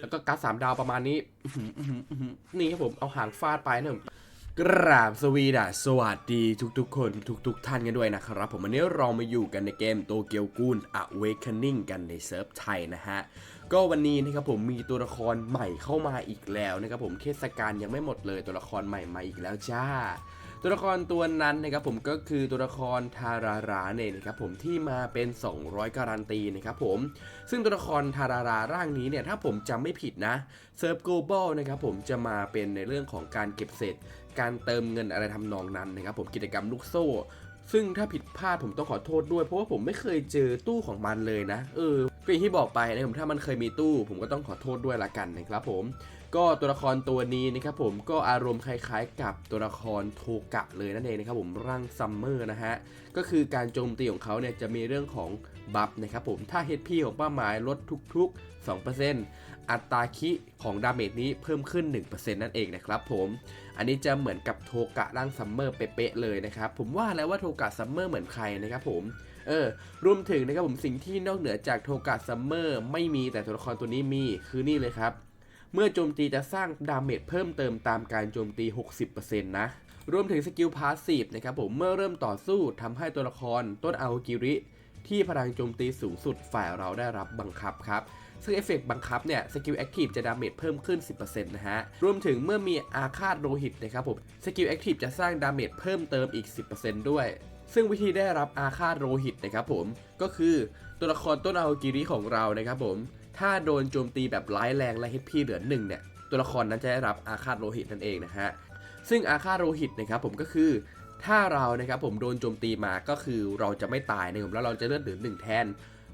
แล้วก็การ์ดสามดาวประมาณนี้นี่ครับผมเอาหางฟาดไปนะผมกราบสวีดาสวัสดีทุกๆ คนทุกๆ ท่านกันด้วยนะครับ ผมวันนี้เรามาอยู่กันในเกมโตเกียวกูน Awakening กันในเซิร์ฟไทยนะฮะ ก็วันนี้นะครับผมมีตัวละครใหม่เข้ามาอีกแล้วนะครับผมเทศกาลยังไม่หมดเลยตัวละครใหม่มาอีกแล้วจ้า ตัวละครตัวนั้นนะครับผมก็คือตัวละครทาราราเนี่ยนะครับผมที่มาเป็น 200 การันตีนะครับผมซึ่งตัวละครทาราราร่างนี้เนี่ยถ้าผมจำไม่ผิดนะเซิร์ฟโกลบอลนะครับผมจะมาเป็นในเรื่องของการเก็บเศษ การเติมเงินอะไรทำนองนั้นนะครับผมกิจกรรมลูกโซ่ซึ่งถ้าผิดพลาดผมต้องขอโทษด้วย เพราะว่าผมไม่เคยเจอตู้ของมันเลยนะ เออก็อย่างที่บอกไปนะผมถ้ามันเคยมีตู้ ผมก็ต้องขอโทษด้วยละกันนะครับผม ก็ตัวละครตัวนี้นะครับผมก็อารมณ์คล้ายๆ กับตัวละครโทกะเลยนั่นเองนะครับผมร่างซัมเมอร์นะฮะก็คือการโจมตีของเขาเนี่ยจะมีเรื่องของบัฟนะครับผมถ้า HP ของเป้าหมายลดทุกๆ 2%อัตราคิของดาเมจนี้เพิ่มขึ้น 1%นั่นเองนะครับผมอันนี้จะเหมือนกับโทกะร่างซัมเมอร์เป๊ะๆเลยนะครับผมว่าแล้วว่าโทกะซัมเมอร์เหมือนใครนะครับผมเออรวมถึงนะครับผมสิ่งที่นอกเหนือจากโทกะซัมเมอร์ไม่มีแต่ตัวละครตัวนี้มีคือนี่เลยครับ เมื่อโจมตีจะสร้างดาเมจเพิ่มเติมตามการโจมตี 60%นะรวมถึงสกิลพาสซีฟนะครับผมเมื่อเริ่มต่อสู้ทำให้ตัวละครต้นอากิริ ที่พลังโจมตีสูงสุดฝ่ายเราได้รับบังคับครับ ซึ่งเอฟเฟกต์บังคับเนี่ยสกิลแอคทีฟจะดาเมจเพิ่มขึ้น 10%นะฮะ รวมถึงเมื่อมีอาฆาตโลหิตนะครับผมสกิลแอคทีฟจะสร้างดาเมจเพิ่มเติมอีก 10%ด้วย ซึ่งวิธีได้รับอาฆาตโลหิตนะครับผมก็คือตัวละครต้นอากิริของเรานะครับผม ถ้าโดนโจมตีแบบร้ายแรงและ HP เหลือหนึ่งเนี่ย ตัวละครนั้นจะได้รับอาฆาตโลหิตนั่นเองนะฮะ ซึ่งอาฆาตโลหิตนะครับผมก็คือถ้าเรานะครับผมโดนโจมตีมาก็คือเราจะไม่ตายนะครับแล้วเราจะเลือดเหลือหนึ่งแทน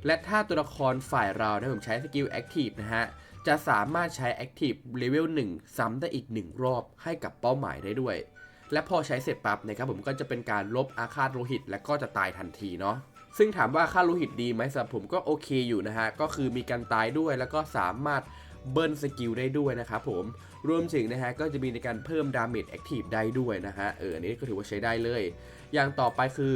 และถ้าตัวละครฝ่ายเรานะผมใช้สกิลแอคทีฟนะฮะจะสามารถใช้แอคทีฟเลเวล1ซ้ำได้อีก 1 รอบให้กับเป้าหมายได้ด้วย และพอใช้เสร็จปั๊บนะครับผมก็จะเป็นการลบอาฆาตโลหิต และก็จะตายทันทีเนาะ ซึ่งถามว่าค่าโลหิตดีไหมสำหรับผมก็โอเคอยู่นะฮะ ก็คือมีการตายด้วยแล้วก็สามารถเบิร์นสกิลได้ด้วยนะครับผม รวมถึงนะฮะก็จะมีในการเพิ่มดาเมจแอคทีฟได้ด้วยนะฮะ เอออันนี้ก็ถือว่าใช้ได้เลย อย่างต่อไปคือ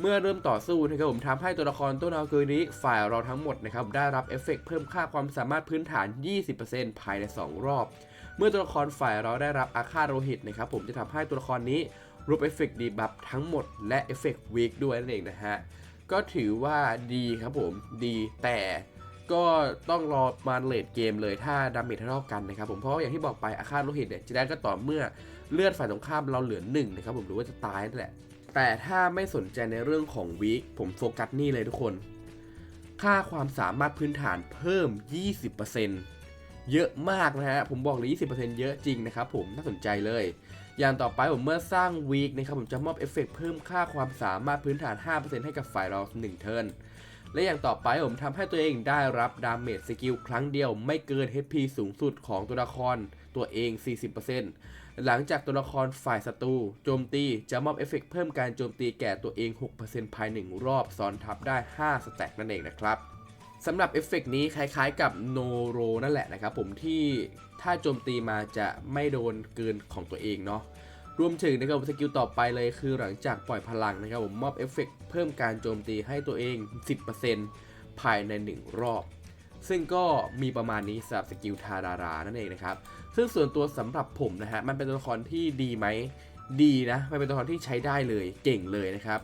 เมื่อเริ่มต่อสู้นะครับผมทำให้ตัวละครต้นอาเกริฝ่ายเราทั้งหมดนะครับได้รับเอฟเฟกต์เพิ่มค่าความสามารถพื้นฐาน 20%ภายใน 2 รอบ เมื่อตัวละครฝ่ายเราได้รับอาฆาตโลหิตนะครับผมจะทำให้ตัวละครนี้รูปเอฟเฟกต์ดีบัฟทั้งหมดและเอฟเฟกต์วีคด้วยนั่นเองนะฮะ ก็ถือว่าดีครับผมดีแต่ก็ต้องรอมาเลดเกมเลยถ้าดาเมจเท่ากันนะครับผมเพราะอย่างที่บอกไปอาฆาตโลหิตเนี่ยจะได้ก็ต่อเมื่อเลือดฝ่ายตรงข้ามเราเหลือหนึ่งนะครับผมหรือว่าจะตายนั่นแหละ แต่ถ้าไม่สนใจในเรื่องของวีคผมโฟกัสนี่เลยทุกคน ค่าความสามารถพื้นฐานเพิ่ม 20%เยอะมากนะฮะผมบอกเลย 20%เยอะจริงนะครับผมน่าสนใจเลย อย่างต่อไปผมเมื่อสร้างวีคนะครับผมจะมอบเอฟเฟกต์เพิ่มค่าความสามารถพื้นฐาน 5%ให้กับฝ่ายเรา 1 เทิร์นและอย่างต่อไปผมทำให้ตัวเองได้รับดาเมจสกิลครั้งเดียวไม่เกิน HP สูงสุดของตัวละครตัวเอง 40%หลังจากตัวละครฝ่ายศัตรูโจมตีจะมอบเอฟเฟกต์เพิ่มการโจมตีแก่ตัวเอง 6%ภายหนึ่งรอบซ้อนทับได้ 5 สแต็กนั่นเองนะครับ สำหรับเอฟเฟกต์นี้คล้ายๆกับโนโรนั่นแหละนะครับผมที่ถ้าโจมตีมาจะไม่โดนเกินของตัวเองเนาะรวมถึงนะครับสกิลต่อไปเลยคือหลังจากปล่อยพลังนะครับผมมอบเอฟเฟกต์เพิ่มการโจมตีให้ตัวเอง 10%ภายใน 1 รอบ ซึ่งก็มีประมาณนี้สำหรับสกิลทารารานั่นเองนะครับซึ่งส่วนตัวสำหรับผมนะฮะมันเป็นตัวละครที่ดีไหมดีนะมันเป็นตัวละครที่ใช้ได้เลยเก่งเลยนะครับ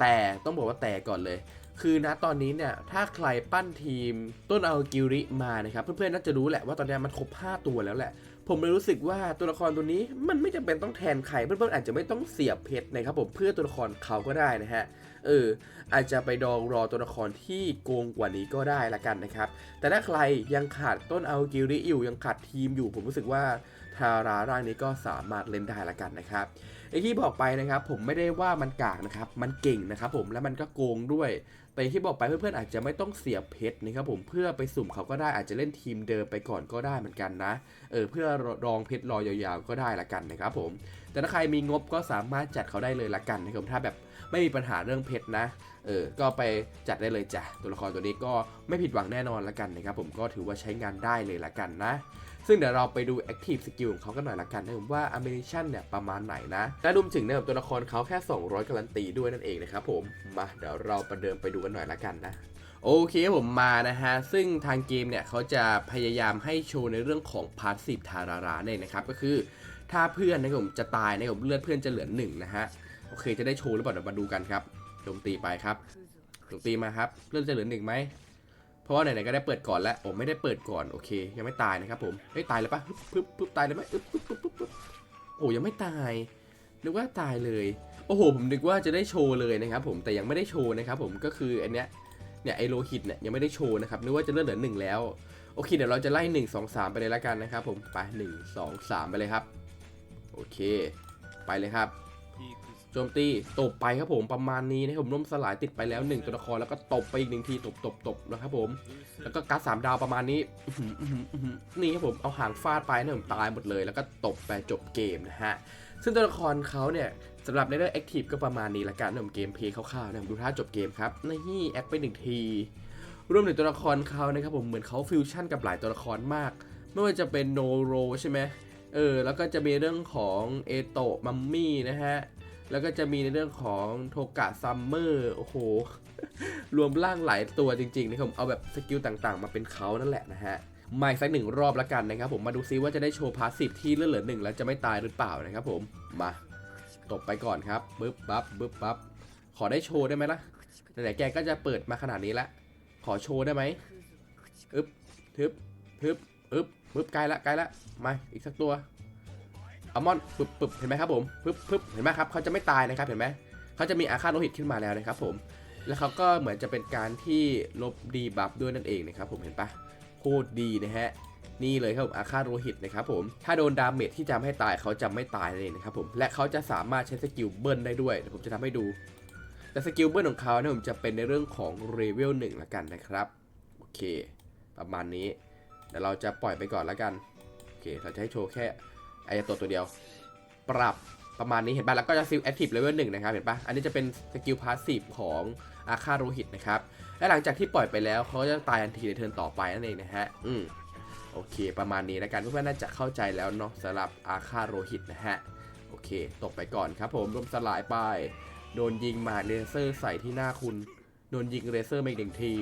แต่ต้องบอกว่าแต่ก่อนเลย คือณตอนนี้เนี่ยถ้าใครปั้นทีมต้นเอากิริมานะครับเพื่อนๆน่าจะรู้แหละว่าตอนนี้มันครบ 5 ตัวแล้วแหละ ผมเลยรู้สึกว่าตัวละครตัวนี้มันไม่จำเป็นต้องแทนใครเพื่อนๆอาจจะไม่ต้องเสียบเพชรนะครับผมเพื่อตัวละครเขาก็ได้นะฮะเอออาจจะไปดองรอตัวละครที่โกงกว่านี้ก็ได้ละกันนะครับแต่ถ้าใครยังขาดต้นเอากิริอยู่ยังขาดทีมอยู่ ผมรู้สึกว่าทาราร่างนี้ก็สามารถเล่นได้ละกันนะครับ อย่างที่บอกไปนะครับ ผมไม่ได้ว่ามันกากนะครับ มันเก่งนะครับผมและมันก็โกงด้วย แต่อย่างที่บอกไปเพื่อนๆอาจจะไม่ต้องเสียเพชรนะครับผมเพื่อไปสุ่มเขาก็ได้อาจจะเล่นทีมเดิมไปก่อนก็ได้เหมือนกันนะเออเพื่อรองเพชรรอยาวๆก็ได้ละกันนะครับผมแต่ถ้าใครมีงบก็สามารถจัดเขาได้เลยละกันนะครับถ้าแบบไม่มีปัญหาเรื่องเพชรนะเออก็ไปจัดได้เลยจ้ะตัวละครตัวนี้ก็ไม่ผิดหวังแน่นอนละกันนะครับผมก็ถือว่าใช้งานได้เลยละกันนะ ซึ่งเดี๋ยวเราไปดู Active Skill ของเขากันหน่อยละกันนะผมว่า Animation เนี่ยประมาณไหนนะและรวมถึงเนี่ยตัวละครเขาแค่ 200 การันตีด้วยนั่นเองนะครับผมมาเดี๋ยวเราประเดิมไปดูกันหน่อยละกันนะโอเคผมมานะฮะ ซึ่งทางเกมเนี่ยเขาจะพยายามให้โชว์ในเรื่องของพาสซีฟทาราราเนี่ยนะครับก็คือถ้าเพื่อนนะผมจะตายนะครับเลือดเพื่อนจะเหลือหนึ่งนะฮะโอเคจะได้โชว์หรือเปล่าเดี๋ยวมาดูกันครับโจมตีไปครับโจมตีมาครับเลือดจะเหลือหนึ่งไหม เพราะว่าไหนๆก็ได้เปิดก่อนแล้วโอ้ไม่ได้เปิดก่อนโอเค ยังไม่ตายนะครับผมเฮ้ยตายเลยปะปึ๊บปึ๊บตายเลยไหมปึ๊บปึ๊บปึ๊บปึ๊บโอ้ยังไม่ตายนึกว่าตายเลย โอ้โห ผมนึกว่าจะได้โชว์เลยนะครับผมแต่ยังไม่ได้โชว์นะครับผมก็คืออันเนี้ยเนี่ยไอโลหิตเนี่ยยังไม่ได้โชว์นะครับนึกว่าจะเลือดเหลือหนึ่งแล้วโอเคเดี๋ยวเราจะไล่หนึ่งสองสามไปเลยละกันนะครับผมไปหนึ่งสองสามไปเลยครับ โอเค ไปเลยครับ โจมตีตบไปครับผมประมาณนี้นะครับผมล่มสลายติดไปแล้วหนึ่งตัวละครแล้วก็ตบไปอีกหนึ่งทีตบตบตบนะครับผม แล้วก็การ์ดสามดาวประมาณนี้นี่ครับผมเอาหางฟาดไปนะผมตายหมดเลย แล้วก็ตบไปจบเกมนะฮะซึ่งตัวละครเขาเนี่ยสำหรับในเรื่องแอคทีฟก็ประมาณนี้ละกันนะผมเกมเพลย์คร่าวๆนะผมดูท่าจบเกมครับนี่แอคไปหนึ่งทีรวมถึงตัวละครเขานะครับผมเหมือนเขาฟิวชั่นกับหลายตัวละครมาก ไม่ว่าจะเป็นโนโรใช่ไหมเออแล้วก็จะมีเรื่องของเอโตะมัมมี่นะฮะ แล้วก็จะมีในเรื่องของโทกะซัมเมอร์โอ้โห รวมร่างหลายตัวจริงๆนะครับผมเอาแบบสกิลต่างๆ มาเป็นเขานั่นแหละนะฮะมาอีกสักหนึ่งรอบล้วกันนะครับผมมาดูซิว่าจะได้โชว์พาสซีฟที่เลือดเหลือหนึ่งแล้วจะไม่ตายหรือเปล่านะครับผมมาตบไปก่อนครับปึ๊บปั๊บปึ๊บปั๊บขอได้โชว์ได้ไหมล่ะไหนๆแกก็จะเปิดมาขนาดนี้ละขอโชว์ได้ไหมอึ๊บทึบทึบอึ๊บปึ๊บใกล้ละใกล้ละมาอีกสักตัว อัลมอนด์ปึ๊บปึ๊บเห็นไหมครับผมปึ๊บปึ๊บเห็นไหมครับเขาจะไม่ตายนะครับเห็นไหมเขาจะมีอาฆาตโลหิตขึ้นมาแล้วนะครับผมแล้วเขาก็เหมือนจะเป็นการที่ลบดีบัฟด้วยนั่นเองนะครับผมเห็นปะโคตรดีนะฮะนี่เลยครับผมอาฆาตโลหิตนะครับผมถ้าโดนดาเมจที่จะให้ตายเขาจะไม่ตายเองนะครับผมและเขาจะสามารถใช้สกิลเบิร์นได้ด้วยเดี๋ยวผมจะทำให้ดูแต่สกิลเบิร์นของเขาเนี่ยผมจะเป็นในเรื่องของเรเวลหนึ่งละกันนะครับโอเค ประมาณนี้เดี๋ยวเราจะปล่อยไปก่อนละกันโอเค เราจะให้โชว์แค่ ไอ้ตัวตัวเดียว ปรับประมาณนี้เห็นป่ะแล้วก็จะซิลแอคทีฟเลเวลหนึ่งนะครับเห็นป่ะอันนี้จะเป็นสกิลพาสซีฟของอาคาโรหิตนะครับและหลังจากที่ปล่อยไปแล้วเขาจะตายทันทีในเทิร์นต่อไปนั่นเองนะฮะอืมโอเค ประมาณนี้แล้วกันเพื่อนๆน่าจะเข้าใจแล้วเนาะสำหรับอาคาโรหิตนะฮะโอเค ตกไปก่อนครับผมร่วมสลายไป โดนยิงมาเลเซอร์ใส่ที่หน้าคุณ โดนยิงเลเซอร์มาอีกหนึ่งที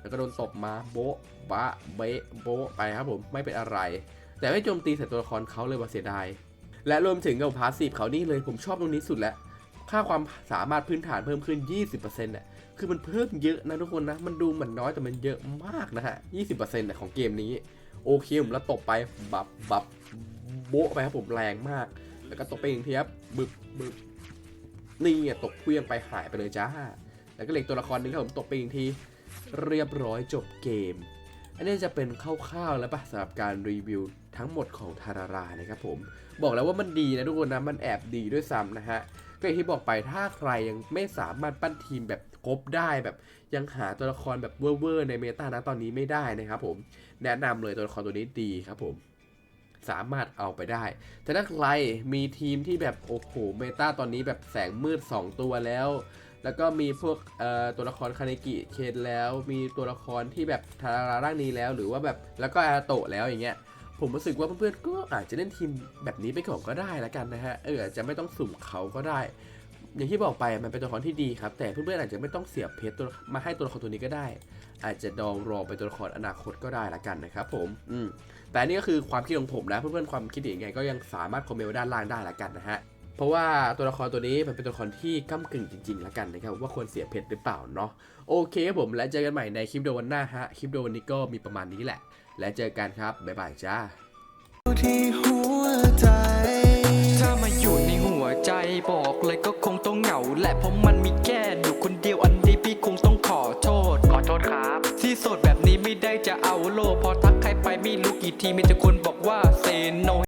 แล้วก็โดนตบมาโบ๊ะบะเบะโบ๊ะไปครับผมไม่เป็นอะไร แต่ไม่โจมตีใส่ตัวละครเขาเลยว่าเสียดาย และรวมถึงกับพาสซีฟเขานี่เลยผมชอบตรงนี้สุดแล้ว ค่าความสามารถพื้นฐานเพิ่มขึ้น 20%น่ะคือมันเพิ่มเยอะนะทุกคนนะ มันดูเหมือนน้อยแต่มันเยอะมากนะฮะ 20%น่ะของเกมนี้ โอเคผมแล้วตบไปบับบับโบ๊ะไปครับผมแรงมาก แล้วก็ตบไปอีกทีครับบึบบึบนี่อะตกเคลี้ยงไปหายไปเลยจ้า แล้วก็เหล็กตัวละครหนึงครับผมตบไปอีกที เรียบร้อยจบเกม อันนี้จะเป็นคร่าวๆแล้วปะสำหรับการรีวิวทั้งหมดของทารารานะครับผม บอกแล้วว่ามันดีนะทุกคนนะ มันแอบดีด้วยซ้ำนะฮะ ก็อย่างที่บอกไปถ้าใครยังไม่สามารถปั้นทีมแบบครบได้แบบยังหาตัวละครแบบเวอร์ๆในเมตานะตอนนี้ไม่ได้นะครับผม แนะนำเลยตัวละครตัวนี้ดีครับผม สามารถเอาไปได้ แต่ถ้าใครมีทีมที่แบบโอ้โหเมตาตอนนี้แบบแสงมืด 2 ตัวแล้ว แล้วก็มีพวกตัวละครคาเนกิเคนแล้วมีตัวละครที่แบบทาราร่างนี้แล้วหรือว่าแบบแล้วก็อาโตะแล้วอย่างเงี้ยผมรู้สึกว่าเพื่อนๆก็อาจจะเล่นทีมแบบนี้ไปก่อนก็ได้ละกันนะฮะเอออาจจะไม่ต้องสุ่มเขาก็ได้ อย่างที่บอกไปมันเป็นตัวละครที่ดีครับ แต่เพื่อนๆอาจจะไม่ต้องเสียบเพชรตัวมาให้ตัวละครตัวนี้ก็ได้ อาจจะดองรอไปตัวละครอนาคตก็ได้ละกันนะครับผมอืมแต่นี่ก็คือความคิดของผมนะเพื่อนๆความคิดเห็นยังไงก็ยังสามารถคอมเมนต์ด้านล่างได้ละกันนะฮะ เพราะว่าตัวละครตัวนี้มันเป็นตัวละครที่ก้ากึ่งจริงๆละกันนะครับว่าควรเสียเพชรหรือเปล่าเนาะโอเคครับผมแล้วเจอกันใหม่ในคลิปโดวันหน้าฮะคลิปโดวันนี้ก็มีประมาณนี้แหละ และเจอกันครับบ๊ายบายจ้าที่หัวใจถ้ามาอยู่ในหัวใจบอกเลยก็คงต้องเหงาแหละเพราะมันมีแค่อยู่คนเดียวอันนี้พี่คงต้องขอโทษขอโทษครับ ที่โสดแบบนี้ไม่ได้จะเอาโลกพอทักใครไปไม่รู้กี่ทีมีแต่คนบอกว่าเซโน